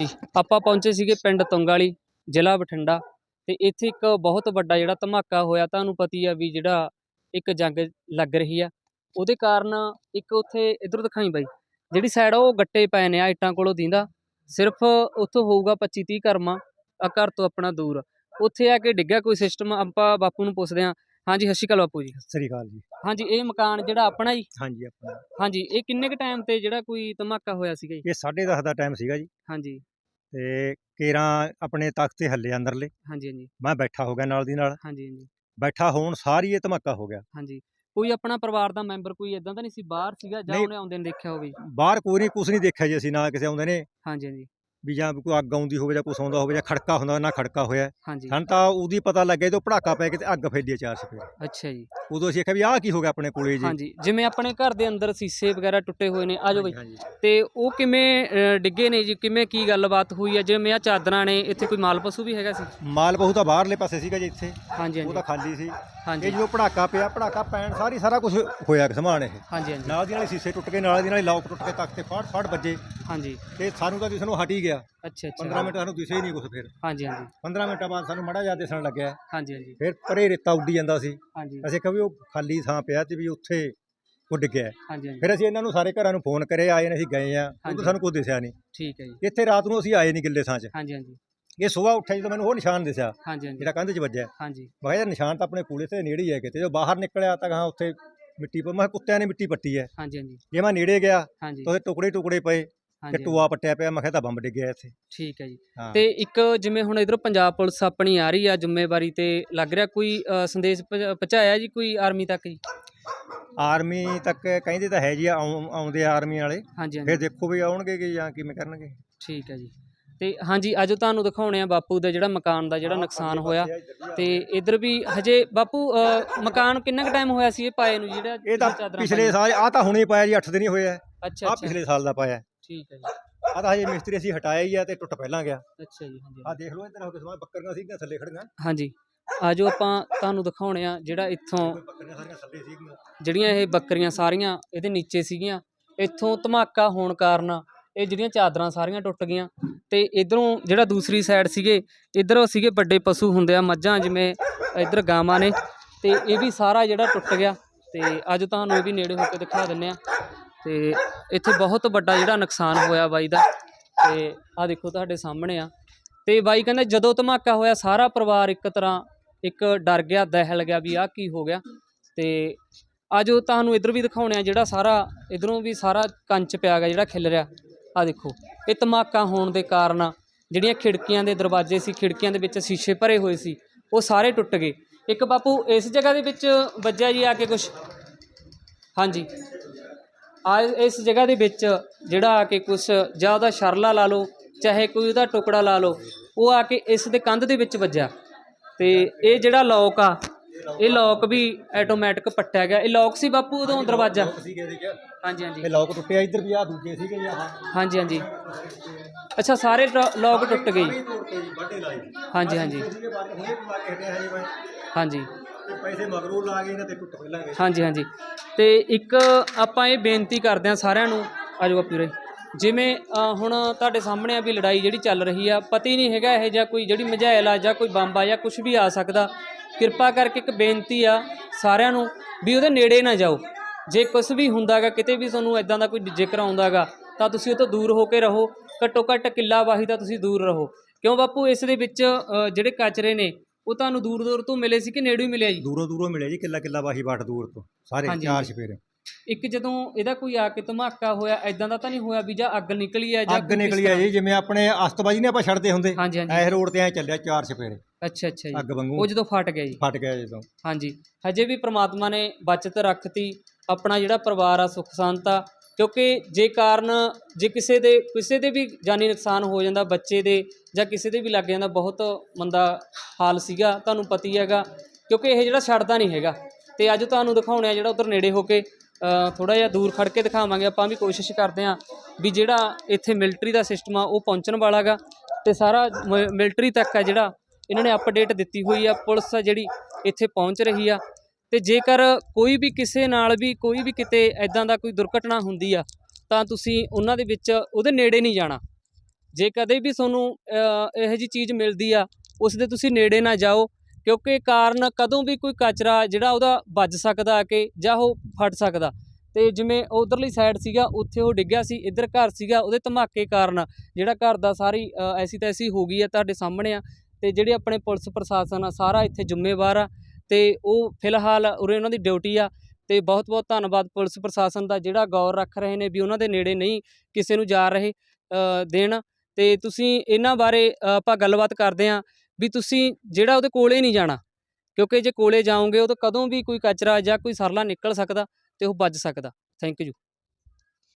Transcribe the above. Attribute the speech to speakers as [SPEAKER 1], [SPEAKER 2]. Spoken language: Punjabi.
[SPEAKER 1] ਜੀ। ਆਪਾਂ ਪਹੁੰਚੇ ਸੀਗੇ ਪਿੰਡ ਤੁੰਗਾਲੀ ਜ਼ਿਲ੍ਹਾ ਬਠਿੰਡਾ। ਤੇ ਇੱਥੇ ਇੱਕ ਬਹੁਤ ਵੱਡਾ ਜਿਹੜਾ ਧਮਾਕਾ ਹੋਇਆ ਤੁਹਾਨੂੰ ਪਤੀ ਆ ਵੀ ਜਿਹੜਾ ਇੱਕ ਜੰਗ ਲੱਗ ਰਹੀ ਆ। ਉਹਦੇ ਕਾਰਨ ਇੱਕ ਉੱਥੇ ਇਧਰ ਦਿਖਾਈ ਬਾਈ ਜਿਹੜੀ ਸਾਈਡ ਉਹ ਗੱਟੇ ਪਏ ਨੇ ਆ ਇੱਟਾਂ ਕੋਲੋਂ ਦੀਂਦਾ। ਸਿਰਫ ਉੱਥੋਂ ਹੋਊਗਾ 25 30 ਕਰਮਾ ਆ ਘਰ ਤੋਂ ਆਪਣਾ ਦੂਰ। ਉੱਥੇ ਆ ਕੇ ਡਿੱਗਿਆ ਕੋਈ ਸਿਸਟਮ ਆਪਾਂ ਬਾਪੂ ਨੂੰ ਪੁੱਛਦੇ ਆ। ਹਾਂਜੀ ਸਤਿ ਸ਼੍ਰੀ ਅਕਾਲ ਬਾਪੂ ਜੀ।
[SPEAKER 2] ਸਤਿ ਸ੍ਰੀ ਅਕਾਲ ਜੀ।
[SPEAKER 1] ਹਾਂਜੀ ਇਹ ਮਕਾਨ ਜਿਹੜਾ ਆਪਣਾ ਜੀ?
[SPEAKER 2] ਹਾਂਜੀ ਆਪਣਾ।
[SPEAKER 1] ਹਾਂਜੀ ਇਹ ਕਿੰਨੇ ਕ ਟਾਈਮ ਤੇ ਜਿਹੜਾ ਕੋਈ ਧਮਾਕਾ ਹੋਇਆ ਸੀਗਾ ਜੀ?
[SPEAKER 2] ਇਹ 10:30 ਦਾ ਟਾਈਮ ਸੀਗਾ ਜੀ।
[SPEAKER 1] ਹਾਂਜੀ।
[SPEAKER 2] ਤੇ ਕੇਰਾਂ ਆਪਣੇ ਤਖਤ ਤੇ ਹੱਲੇ ਅੰਦਰਲੇ।
[SPEAKER 1] ਹਾਂਜੀ ਹਾਂਜੀ।
[SPEAKER 2] ਮੈਂ ਬੈਠਾ ਹੋ ਗਿਆ ਨਾਲ ਦੀ ਨਾਲ।
[SPEAKER 1] ਹਾਂਜੀ ਹਾਂਜੀ।
[SPEAKER 2] ਬੈਠਾ ਹੋਣ ਸਾਰੀ ਇਹ ਧਮਾਕਾ ਹੋ ਗਿਆ।
[SPEAKER 1] ਹਾਂਜੀ। ਕੋਈ ਆਪਣਾ ਪਰਿਵਾਰ ਦਾ ਮੈਂਬਰ ਕੋਈ ਇਦਾਂ ਦਾ ਨਹੀਂ ਸੀ? ਬਾਹਰ ਸੀਗਾ ਜਾਂ
[SPEAKER 2] ਨਹੀਂ।
[SPEAKER 1] ਉਹਨੇ ਆਉਂਦੇ ਨੇ ਦੇਖਿਆ ਹੋਵੇ?
[SPEAKER 2] ਬਾਹਰ ਕੋਈ ਨਹੀਂ ਕੁਛ ਨਹੀਂ ਦੇਖਿਆ ਜੀ ਅਸੀਂ ਨਾ ਕਿਸੇ ਆਉਂਦੇ ਨੇ।
[SPEAKER 1] ਹਾਂਜੀ ਹਾਂਜੀ।
[SPEAKER 2] ਵੀ ਜਾਂ ਕੋਈ ਅੱਗ ਆਉਂਦੀ ਹੋਵੇ ਜਾਂ ਕੁਛ ਆਉਂਦਾ ਹੋਵੇ ਜਾਂ ਖੜਕਾ ਹੁੰਦਾ ਨਾ ਖੜਕਾ ਹੋਇਆ।
[SPEAKER 1] ਹਾਂਜੀ।
[SPEAKER 2] ਸਾਨੂੰ ਤਾਂ ਉਹਦੀ ਪਤਾ ਲੱਗਿਆ ਜਦੋਂ ਪੜਾਕਾ ਪੈ ਕੇ ਤੇ ਅੱਗ ਫੈਲੀ ਆ ਚਾਰ ਸਪੇਰ।
[SPEAKER 1] ਅੱਛਾ ਜੀ।
[SPEAKER 2] ਉਦੋਂ ਅਸੀਂ ਆਖਿਆ ਵੀ ਆਹ ਕੀ ਹੋ ਗਿਆ ਆਪਣੇ ਕੋਲੇ ਜੀ?
[SPEAKER 1] ਹਾਂਜੀ ਜਿਵੇਂ ਆਪਣੇ ਘਰ ਦੇ ਅੰਦਰ ਸੀਸੇ ਵਗੈਰਾ ਟੁੱਟੇ ਹੋਏ ਨੇ ਆਜੋ ਬਈ।
[SPEAKER 2] ਹਾਂਜੀ
[SPEAKER 1] ਤੇ ਉਹ ਕਿਵੇਂ ਅ, ਡਿੱਗੇ ਨੇ ਜੀ? ਕਿਵੇਂ ਕੀ ਗੱਲਬਾਤ ਹੋਈ ਹੈ ਜਿਵੇਂ ਆ ਚਾਦਰਾਂ ਨੇ ਇੱਥੇ ਕੋਈ ਮਾਲ ਪਸ਼ੂ ਵੀ ਹੈਗਾ ਸੀ?
[SPEAKER 2] ਮਾਲ ਬਹੂ ਤਾਂ ਬਾਹਰਲੇ ਪਾਸੇ ਸੀਗਾ ਜੀ ਇੱਥੇ।
[SPEAKER 1] ਹਾਂਜੀ
[SPEAKER 2] ਉਹ
[SPEAKER 1] ਹਾਂਜੀ
[SPEAKER 2] ਤਾਂ ਖਾਲੀ ਸੀ। ਇਹ
[SPEAKER 1] ਹਾਂਜੀ
[SPEAKER 2] ਜਦੋਂ ਪੜਾਕਾ ਪਿਆ ਪੜਾਕਾ ਪੈਣ ਸਾਰੀ ਸਾਰਾ ਕੁਝ ਹੋਇਆ ਸਮਾਨ ਇਹ।
[SPEAKER 1] ਹਾਂਜੀ ਹਾਂਜੀ।
[SPEAKER 2] ਨਾਲ ਦੀ ਨਾਲ ਹੀ ਸ਼ੀਸ਼ੇ ਟੁੱਟ ਗਏ ਨਾਲ ਦੀ ਨਾਲ ਹੀ ਲੋਕ ਟੁੱਟ ਕੇ ਤੱਕ ਤੇ ਫਾੜ ਫਾੜ ਵੱਜੇ।
[SPEAKER 1] ਹਾਂਜੀ।
[SPEAKER 2] ਤੇ ਸਾਨੂੰ ਤਾਂ ਦਿਸਣੋਂ ਹਟ ਹੀ ਗਿਆ।
[SPEAKER 1] ਅੱਛਾ
[SPEAKER 2] 15
[SPEAKER 1] ਅੱਛਾ
[SPEAKER 2] ਮਿੰਟ ਸਾਨੂੰ ਦਿਸੇ ਹੀ ਨਹੀਂ ਕੁਛ ਫਿਰ।
[SPEAKER 1] ਹਾਂਜੀ ਹਾਂਜੀ।
[SPEAKER 2] 15 ਮਿੰਟਾਂ ਬਾਅਦ ਸਾਨੂੰ ਮੜਾ ਜਿਹਾ ਦਿਸਣ ਲੱਗਿਆ।
[SPEAKER 1] ਹਾਂਜੀ ਹਾਂਜੀ।
[SPEAKER 2] ਫਿਰ ਪਰੇ ਰੇਤਾ ਉੱਡੀ ਜਾਂਦਾ ਸੀ।
[SPEAKER 1] ਹਾਂਜੀ।
[SPEAKER 2] ਅਸੀਂ ਕਿਹਾ ਵੀ ਉਹ ਖਾਲੀ ਥਾਂ ਪਿਆ ਤੇ ਵੀ ਉੱਥੇ ਉੱਡ ਗਿਆ। ਹੈ।
[SPEAKER 1] ਹਾਂਜੀ ਹਾਂਜੀ।
[SPEAKER 2] ਫਿਰ ਅਸੀਂ ਇਹਨਾਂ ਨੂੰ ਸਾਰੇ ਘਰਾਂ ਨੂੰ ਫੋਨ ਕਰੇ ਆਏ ਨੇ ਅਸੀਂ ਗਏ ਆ। ਉਦੋਂ ਸਾਨੂੰ ਕੋਈ ਦਿਸਿਆ ਨਹੀਂ।
[SPEAKER 1] ਠੀਕ ਹੈ ਜੀ।
[SPEAKER 2] ਇੱਥੇ ਰਾਤ ਨੂੰ ਅਸੀਂ ਆਏ ਨਹੀਂ ਗਿੱਲੇ ਥਾਂ 'ਚ।
[SPEAKER 1] ਹਾਂਜੀ ਹਾਂਜੀ।
[SPEAKER 2] ਇਹ ਸਵੇਰ ਉੱਠਿਆ ਜਦੋਂ ਮੈਨੂੰ ਉਹ ਨਿਸ਼ਾਨ ਦਿਸਿਆ।
[SPEAKER 1] ਹਾਂਜੀ ਹਾਂਜੀ।
[SPEAKER 2] ਜਿਹੜਾ ਕੰਧ 'ਚ ਵੱਜਿਆ।
[SPEAKER 1] ਹਾਂਜੀ।
[SPEAKER 2] ਮੈਂ ਕਿਹਾ ਨਿਸ਼ਾਨ ਤਾਂ ਆਪਣੇ ਕੋਲੇ ਤੇ ਨੇੜੇ ਹੀ ਹੈ ਕਿਤੇ। ਜਦੋਂ ਬਾਹਰ ਨਿਕਲਿਆ ਤਾਂ ਹਾਂ ਉੱਥੇ ਮਿੱਟੀ ਪਰ ਮੈਂ ਕੁੱਤਿਆਂ ਨੇ ਮਿੱਟੀ ਪੱਟੀ ਹੈ।
[SPEAKER 1] ਹਾਂਜੀ ਹਾਂਜੀ।
[SPEAKER 2] ਜੇ ਮੈਂ ਨੇੜੇ ਗਿਆ ਤਾਂ ਉਹਦੇ ਟੁਕੜੇ ਟੁਕੜੇ ਪਏ। ਤੇ
[SPEAKER 1] ਹਾਂਜੀ
[SPEAKER 2] ਟੂਆ ਪੱਟਿਆ ਪਿਆ ਮੈਂ ਕਿਹਾ ਤਾਂ ਬੰਬ ਡਿੱਗਿਆ ਇੱਥੇ।
[SPEAKER 1] ਠੀਕ ਹੈ ਜੀ।
[SPEAKER 2] ਹਾਂ।
[SPEAKER 1] ਤੇ ਇੱਕ ਜਿਵੇਂ ਹੁਣ ਇਧਰੋਂ ਪੰਜਾਬ ਪੁਲਿਸ ਆਪਣੀ ਆ ਰਹੀ ਆ ਜ਼ਿੰਮੇਵਾਰੀ ਤੇ ਲੱਗ ਰਿਹਾ ਕੋਈ ਅ, ਸੰਦੇਸ਼ ਪਹੁੰਚਾ- ਪਹੁੰਚਾਇਆ ਜੀ ਕੋਈ ਆਰਮੀ ਤੱਕ ਜੀ?
[SPEAKER 2] ਆਰਮੀ ਤੱਕ ਕਹਿੰਦੇ ਤਾਂ ਹੈ ਜੀ ਆਉਂ- ਆਉਂਦੇ ਆ ਆਰਮੀ ਵਾਲੇ।
[SPEAKER 1] ਹਾਂਜੀ
[SPEAKER 2] ਫਿਰ ਦੇਖੋ ਵੀ ਆਉਣਗੇ ਕਿ ਜਾਂ ਕਿਵੇਂ ਕਰਨਗੇ।
[SPEAKER 1] ਠੀਕ ਹੈ ਜੀ। ਤੇ ਹਾਂਜੀ ਅੱਜ ਤੁਹਾਨੂੰ ਦਿਖਾਉਣੇ ਆ ਬਾਪੂ ਦਾ ਜਿਹੜਾ ਮਕਾਨ ਦਾ ਜਿਹੜਾ ਨੁਕਸਾਨ ਹੋਇਆ। ਤੇ ਇਧਰ ਵੀ ਹਜੇ ਬਾਪੂ ਅ, ਮਕਾਨ ਕਿੰਨਾ ਕੁ ਟਾਈਮ ਹੋਇਆ ਸੀ ਇਹ ਪਾਏ ਨੂੰ? ਜਿਹੜਾ
[SPEAKER 2] ਇਹ ਤਾਂ
[SPEAKER 1] ਚਾਦਰਾਂ
[SPEAKER 2] ਪਿਛਲੇ
[SPEAKER 1] ਪਾਈਆਂ?
[SPEAKER 2] ਸਾਲ ਆ ਤਾਂ ਹੁਣੇ ਪਾਇਆ ਜੀ 8 ਦਿਨ ਹੀ ਹੋਏ ਆ
[SPEAKER 1] ਅੱਛਾ
[SPEAKER 2] ਆ
[SPEAKER 1] ਅੱਛਾ।
[SPEAKER 2] ਪਿਛਲੇ ਸਾਲ ਦਾ ਪਾਇਆ।
[SPEAKER 1] ਠੀਕ ਹੈ ਜੀ।
[SPEAKER 2] ਆ ਤਾਂ ਹਜੇ ਮਿਸਤਰੀ ਅਸੀਂ ਹਟਾਇਆ ਹੀ ਆ ਤੇ ਟੁੱਟ ਪਹਿਲਾਂ ਗਿਆ।
[SPEAKER 1] ਅੱਛਾ ਜੀ ਹਾਂਜੀ
[SPEAKER 2] ਆ ਦੇਖ ਲਓ ਇੱਧਰ ਹੋ ਕੇ ਸਮਾਂ ਬੱਕਰੀਆਂ ਸੀਗੀਆਂ ਥੱਲੇ ਖੜੀਆਂ।
[SPEAKER 1] ਹਾਂਜੀ। ਆਜੋ ਆਪਾਂ ਤੁਹਾਨੂੰ ਦਿਖਾਉਣੇ ਆ ਜਿਹੜਾ ਇੱਥੋਂ
[SPEAKER 2] ਬੱਕਰੀਆਂ ਸਾਰੀਆਂ ਥੱਲੇ ਸੀਗੀਆਂ।
[SPEAKER 1] ਜਿਹੜੀਆਂ ਇਹ ਬੱਕਰੀਆਂ ਸਾਰੀਆਂ ਇਹਦੇ ਨੀਚੇ ਸੀਗੀਆਂ। ਇੱਥੋਂ ਧਮਾਕਾ ਹੋਣ ਕਾਰਨ ਇਹ ਜਿਹੜੀਆਂ ਚਾਦਰਾਂ ਸਾਰੀਆਂ ਟੁੱਟ ਗਈਆਂ। ਤੇ ਇਧਰੋਂ ਜਿਹੜਾ ਦੂਸਰੀ ਸਾਈਡ ਸੀਗੇ ਇਧਰ ਸੀਗੇ ਵੱਡੇ ਪਸ਼ੂ ਹੁੰਦੇ ਆ ਮੱਝਾਂ ਜਿਵੇਂ ਇਧਰ ਗਾਵਾਂ ਨੇ। ਤੇ ਇਹ ਵੀ ਸਾਰਾ ਜਿਹੜਾ ਟੁੱਟ ਗਿਆ। ਤੇ ਅੱਜ ਤੁਹਾਨੂੰ ਇਹ ਵੀ ਨੇੜੇ ਹੋ ਕੇ ਦਿਖਾ ਦਿੰਨੇ ਆ। ਤੇ ਇੱਥੇ ਬਹੁਤ ਵੱਡਾ ਜਿਹੜਾ ਨੁਕਸਾਨ ਹੋਇਆ ਬਾਈ ਦਾ ਤੇ ਆ ਦੇਖੋ ਤੁਹਾਡੇ ਸਾਹਮਣੇ ਆ। ਤੇ ਬਾਈ ਕਹਿੰਦੇ ਜਦੋਂ ਧਮਾਕਾ ਹੋਇਆ, ਸਾਰਾ ਪਰਿਵਾਰ ਇੱਕ ਤਰ੍ਹਾਂ ਇੱਕ ਡਰ ਗਿਆ, ਦਹਿਲ ਗਿਆ ਵੀ ਆਹ ਕੀ ਹੋ ਗਿਆ। ਤੇ ਉਹ ਤੁਹਾਨੂੰ ਇਧਰ ਵੀ ਦਿਖਾਉਣੇ ਆ ਜਿਹੜਾ ਸਾਰਾ, ਇਧਰੋਂ ਵੀ ਸਾਰਾ ਕੰਚ ਪਿਆ ਗਿਆ ਜਿਹੜਾ ਖਿਲ ਰਿਹਾ। ਆ ਦੇਖੋ, ਇਹ ਧਮਾਕਾ ਹੋਣ ਦੇ ਕਾਰਨ ਜਿਹੜੀਆਂ ਖਿੜਕੀਆਂ ਦੇ ਦਰਵਾਜ਼ੇ ਸੀ, ਖਿੜਕੀਆਂ ਦੇ ਵਿੱਚ ਸ਼ੀਸ਼ੇ ਭਰੇ ਹੋਏ ਸੀ, ਉਹ ਸਾਰੇ ਟੁੱਟ ਗਏ। ਇੱਕ ਬਾਪੂ ਇਸ ਜਗ੍ਹਾ ਦੇ ਵਿੱਚ ਵੱਜਿਆ ਜੀ ਆ ਕੇ ਕੁਝ ਹਾਂਜੀ। ਆ ਇਸ ਜਗ੍ਹਾ ਦੇ ਵਿੱਚ ਜਿਹੜਾ ਆ ਕੇ ਕੁਝ ਜਾਂ ਉਹਦਾ ਸ਼ਰਲਾ ਲਾ ਲਓ ਚਾਹੇ ਕੋਈ ਉਹਦਾ ਟੁਕੜਾ ਲਾ ਲਓ ਉਹ ਆ ਕੇ ਇਸ ਦੇ ਕੰਧ ਦੇ ਵਿੱਚ ਵੱਜਿਆ। ਤੇ ਇਹ ਜਿਹੜਾ ਲੋਕ ਆ ਇਹ ਲੋਕ ਵੀ ਆਟੋਮੈਟਿਕ ਪੱਟਿਆ ਗਿਆ। ਇਹ ਲੋਕ ਸੀ ਬਾਪੂ ਉਦੋਂ ਦਰਵਾਜ਼ਾ? ਹਾਂਜੀ ਹਾਂਜੀ।
[SPEAKER 2] ਇਹ ਲੋਕ ਟੁੱਟਿਆ ਇੱਧਰ ਵੀ ਆ ਦੂਜੇ ਸੀਗੇ ਆਹ।
[SPEAKER 1] ਹਾਂਜੀ ਹਾਂਜੀ। ਅੱਛਾ ਸਾਰੇ ਲੋਕ ਟੁੱਟ ਗਏ। ਹਾਂਜੀ ਹਾਂਜੀ।
[SPEAKER 2] ਹਾਂਜੀ। ਤੇ ਪੈਸੇ ਮਗਰੋਂ ਲਾ ਗਏ ਨੇ ਤੇ ਟੁੱਟ ਪਹਿਲਾਂ
[SPEAKER 1] ਹਾਂਜੀ ਹਾਂਜੀ। ਤੇ ਇੱਕ ਆਪਾਂ ਇਹ ਬੇਨਤੀ ਕਰਦੇ ਹਾਂ ਸਾਰਿਆਂ ਨੂੰ ਆਜੋ ਬਾਪੂ ਰੇ ਜਿਵੇਂ ਅ, ਹੁਣ ਤੁਹਾਡੇ ਸਾਹਮਣੇ ਆ ਵੀ ਲੜਾਈ ਜਿਹੜੀ ਚੱਲ ਰਹੀ ਆ ਪਤੀ ਨਹੀਂ ਹੈਗਾ ਇਹ ਜਾਂ ਕੋਈ ਜਿਹੜੀ ਮਝੈਲ ਆ ਜਾਂ ਕੋਈ ਬੰਬ ਆ ਜਾਂ ਕੁਝ ਵੀ ਆ ਸਕਦਾ। ਕਿਰਪਾ ਕਰਕੇ ਇੱਕ ਬੇਨਤੀ ਆ ਸਾਰਿਆਂ ਨੂੰ ਵੀ ਉਹਦੇ ਨੇੜੇ ਨਾ ਜਾਓ। ਜੇ ਕੁਝ ਵੀ ਹੁੰਦਾਗਾ ਕਿਤੇ ਵੀ ਤੁਹਾਨੂੰ ਇਦਾਂ ਦਾ ਕੋਈ ਜ਼ਿਕਰ ਆਉਂਦਾਗਾ ਤਾਂ ਤੁਸੀਂ ਉਹ ਤੋਂ ਦੂਰ ਹੋ ਕੇ ਰਹੋ। ਘੱਟੋ ਘੱਟ ਕਿੱਲਾ ਵਾਹੀ ਤਾਂ ਤੁਸੀਂ ਦੂਰ ਰਹੋ। ਕਿਉਂ ਬਾਪੂ ਇਸ ਦੇ ਵਿੱਚ ਅ, ਜਿਹੜੇ ਕਚਰੇ ਨੇ ਉਹ ਤੁਹਾਨੂੰ ਦੂਰ ਦੂਰ ਤੋਂ ਮਿਲੇ ਸੀ ਕਿ ਨੇੜੇ ਹੀ ਮਿਲਿਆ ਜੀ?
[SPEAKER 2] ਦੂਰੋਂ ਦੂਰੋਂ ਮਿਲੇ ਜੀ ਕਿੱਲਾ ਕਿੱਲਾ ਵਾਹੀ ਬਾਟ ਦੂਰ ਤੋਂ ਸਾਰੇ
[SPEAKER 1] ਹਾਂਜੀ,
[SPEAKER 2] ਚਾਰ। ਛਪੇਰੇ
[SPEAKER 1] ਇੱਕ ਜਦੋਂ ਇਹਦਾ ਕੋਈ ਆ ਕੇ ਧਮਾਕਾ ਹੋਇਆ ਐਦਾਂ ਦਾ ਤਾਂ ਨਹੀਂ ਹੋਇਆ ਵੀ ਜਾਂ ਅੱਗ ਨਿਕਲੀ ਆ ਜਾਂ
[SPEAKER 2] ਅੱਗ
[SPEAKER 1] ਕੋਈ ਕਿਸ
[SPEAKER 2] ਨਿਕਲੀ ਆ
[SPEAKER 1] ਤਰ੍ਹਾਂ?
[SPEAKER 2] ਜੀ ਜਿਵੇਂ ਆਪਣੇ ਅਸਤਬਾਜੀ ਨੇ ਆਪਾਂ ਛੱਡਦੇ ਹੁੰਦੇ।
[SPEAKER 1] ਹਾਂਜੀ ਹਾਂਜੀ।
[SPEAKER 2] ਐ ਰੋਡ ਤੇ ਐ ਚੱਲਿਆ ਚਾਰ ਛਪੇਰੇ
[SPEAKER 1] ਅੱਛਾ ਅੱਛਾ ਜੀ।
[SPEAKER 2] ਅੱਗ ਵਾਂਗੂ।
[SPEAKER 1] ਉਹ ਜਦੋਂ ਫਟ ਗਿਆ ਜੀ।
[SPEAKER 2] ਫਟ ਗਿਆ ਜਦੋਂ।
[SPEAKER 1] ਹਾਂਜੀ। ਹਜੇ ਵੀ ਪ੍ਰਮਾਤਮਾ ਨੇ ਬਚਤ ਰੱਖਤੀ ਆਪਣਾ ਜਿਹੜਾ ਪਰਿਵਾਰ ਆ ਸੁੱਖ ਸ਼ਾਂਤ ਆ ਕਿਉਂਕਿ ਜੇ ਕਾਰਨ, ਜੇ ਕਿਸੇ ਦੇ ਕਿਸੇ ਦੇ ਵੀ ਜਾਨੀ ਨੁਕਸਾਨ ਹੋ ਜਾਂਦਾ ਬੱਚੇ ਦੇ ਜਾਂ ਕਿਸੇ ਦੇ ਵੀ ਲੱਗ ਜਾਂਦਾ, ਬਹੁਤ ਮੰਦਾ ਹਾਲ ਸੀਗਾ, ਤੁਹਾਨੂੰ ਪਤੀ ਹੈਗਾ, ਕਿਉਂਕਿ ਇਹ ਜਿਹੜਾ ਛੱਡਦਾ ਨਹੀਂ ਹੈਗਾ। ਤੇ ਅੱਜ ਤੁਹਾਨੂੰ ਦਿਖਾਉਣੇ ਆ ਜਿਹੜਾ ਉਧਰ ਨੇੜੇ ਹੋ ਕੇ ਥੋੜਾ ਜਿਹਾ ਦੂਰ ਖੜ ਕੇ ਦਿਖਾਵਾਂਗੇ, ਆਪਾਂ ਵੀ ਕੋਸ਼ਿਸ਼ ਕਰਦੇ ਹਾਂ ਵੀ ਜਿਹੜਾ ਇੱਥੇ ਮਿਲਟਰੀ ਦਾ ਸਿਸਟਮ ਆ, ਉਹ ਪਹੁੰਚਣ ਵਾਲਾਗਾ। ਤੇ ਸਾਰਾ ਮਿਲਟਰੀ ਤੱਕ ਆ ਜਿਹੜਾ, ਇਹਨਾਂ ਨੇ ਅਪਡੇਟ ਦਿੱਤੀ ਹੋਈ ਆ, ਪੁਲਿਸ ਆ ਜਿਹੜੀ ਇੱਥੇ ਪਹੁੰਚ ਰਹੀ ਆ। ਤੇ ਜੇਕਰ ਕੋਈ ਵੀ ਕਿਸੇ ਨਾਲ ਵੀ ਕੋਈ ਵੀ ਕਿਤੇ ਐਦਾਂ ਦਾ ਕੋਈ ਦੁਰਘਟਨਾ ਹੁੰਦੀ ਆ ਤਾਂ ਤੁਸੀਂ ਉਹਨਾਂ ਦੇ ਵਿੱਚ ਉਹਦੇ ਨੇੜੇ ਨਹੀਂ ਜਾਣਾ। ਜੇ ਕਦੇ ਵੀ ਤੁਹਾਨੂੰ ਇਹੋ ਜੀ ਚੀਜ਼ ਮਿਲਦੀ ਆ ਉਸ ਦੇ ਤੁਸੀਂ ਨੇੜੇ ਨਾ ਜਾਓ ਕਿਉਂਕਿ ਕਾਰਨ ਕਦੋਂ ਵੀ ਕੋਈ ਕਚਰਾ ਜਿਹੜਾ ਉਹਦਾ ਵੱਜ ਸਕਦਾ ਆ ਕੇ ਜਾਂ ਉਹ ਫਟ ਸਕਦਾ। ਤੇ ਜਿਵੇਂ ਉਧਰਲੀ ਸਾਈਡ ਸੀਗਾ ਉੱਥੇ ਉਹ ਡਿੱਗਿਆ ਸੀ ਇੱਧਰ ਘਰ ਸੀਗਾ ਉਹਦੇ ਧਮਾਕੇ ਕਾਰਨ ਜਿਹੜਾ ਘਰ ਦਾ ਸਾਰੀ ਅ, ਐਸੀ ਤੈਸੀ ਹੋ ਗਈ ਆ ਤੁਹਾਡੇ ਸਾਹਮਣੇ ਆ ਤੇ ਜਿਹੜੇ ਆਪਣੇ ਪੁਲਿਸ ਪ੍ਰਸ਼ਾਸਨ ਆ ਸਾਰਾ ਇੱਥੇ ਜ਼ਿੰਮੇਵਾਰ ਆ। ਤੇ ਉਹ ਫਿਲਹਾਲ ਉਰੇ ਉਹਨਾਂ ਦੀ ਡਿਊਟੀ ਆ ਤੇ ਬਹੁਤ ਬਹੁਤ ਧੰਨਵਾਦ ਪੁਲਿਸ ਪ੍ਰਸ਼ਾਸਨ ਦਾ ਜਿਹੜਾ ਗੌਰ ਰੱਖ ਰਹੇ ਨੇ ਵੀ ਉਹਨਾਂ ਦੇ ਨੇੜੇ ਨਹੀਂ ਕਿਸੇ ਨੂੰ ਜਾ ਰਹੇ ਦੇਣ। ਤੇ ਤੁਸੀਂ ਇਹਨਾਂ ਬਾਰੇ ਆਪਾਂ ਗੱਲਬਾਤ ਕਰਦੇ ਹਾਂ ਵੀ ਤੁਸੀਂ ਜਿਹੜਾ ਉਹਦੇ ਕੋਲੇ ਨਹੀਂ ਜਾਣਾ, ਕਿਉਂਕਿ ਜੇ ਕੋਲੇ ਜਾਓਗੇ ਉਹ ਤਾਂ ਕਦੋਂ ਵੀ ਕੋਈ ਕਚਰਾ ਜਾਂ ਕੋਈ ਸਰਲਾ ਨਿਕਲ ਸਕਦਾ ਤੇ ਉਹ ਵੱਜ ਸਕਦਾ। Thank you.